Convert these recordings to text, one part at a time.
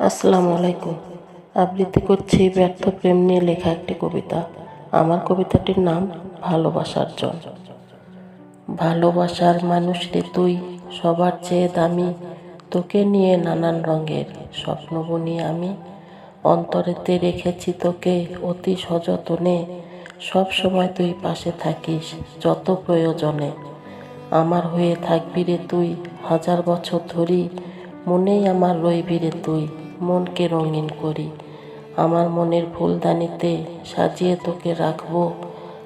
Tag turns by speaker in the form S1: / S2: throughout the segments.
S1: আসসালামু আলাইকুম। আবৃত্তি করছি ব্যর্থ প্রেম নিয়ে লেখা একটি কবিতা। আমার কবিতাটির নাম ভালোবাসার জন ভালোবাসার মানুষ রে তুই, সবার চেয়ে দামি। তোকে নিয়ে নানান রঙের স্বপ্ন বুনি আমি। অন্তরেতে রেখেছি তোকে অতি সযতনে। সব সময় তুই পাশে থাকিস যত প্রয়োজনে। আমার হয়ে থাকবি রে তুই, হাজার বছর ধরি। মনেই আমার রইবি রে তুই। মনকে রঙিন করি। আমার মনের ফুলদানিতে সাজিয়ে তোকে রাখব।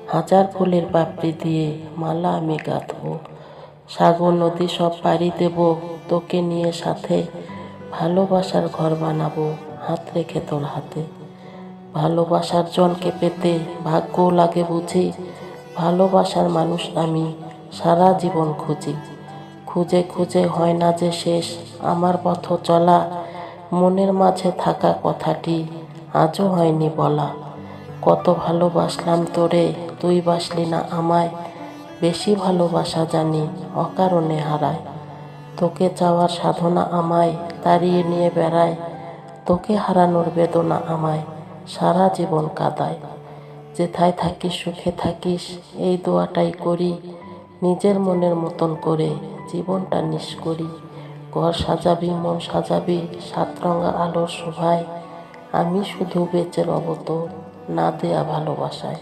S1: হাজার ফুলের পাপড়ি দিয়ে মালা আমি গাঁথবো। সাগর নদী সব পাড়ি দেব, তোকে নিয়ে সাথে। ভালোবাসার ঘর বানাবো হাত রেখে তোর হাতে। ভালোবাসার জনকে পেতে ভাগ্যও লাগে বুঝি। ভালোবাসার মানুষ আমি, সারা জীবন খুঁজি। খুঁজে খুঁজে হয় না যে শেষ। আমার পথ চলা মনের মাঝে থাকা কথাটি আজও হয়নি বলা। কত ভালোবাসলাম তোরে, তুই বাসলি না আমায়, বেশি ভালোবাসা জানি অকারণে হারায়। তোকে চাওয়ার সাধনা আমায় তাড়িয়ে নিয়ে বেড়ায়, তোকে হারানোর বেদনা আমায় সারা জীবন কাদায়। যেথায় থাকিস, সুখে থাকিস, এই দোয়াটাই করি, নিজের মনের মতন করে জীবনটা নিস করি। ঘর সাজাবি, মন সাজাবি সাতরঙা আলোর শোভায়। আমি শুধু বেঁচে রব তো, না দেয়া ভালোবাসায়।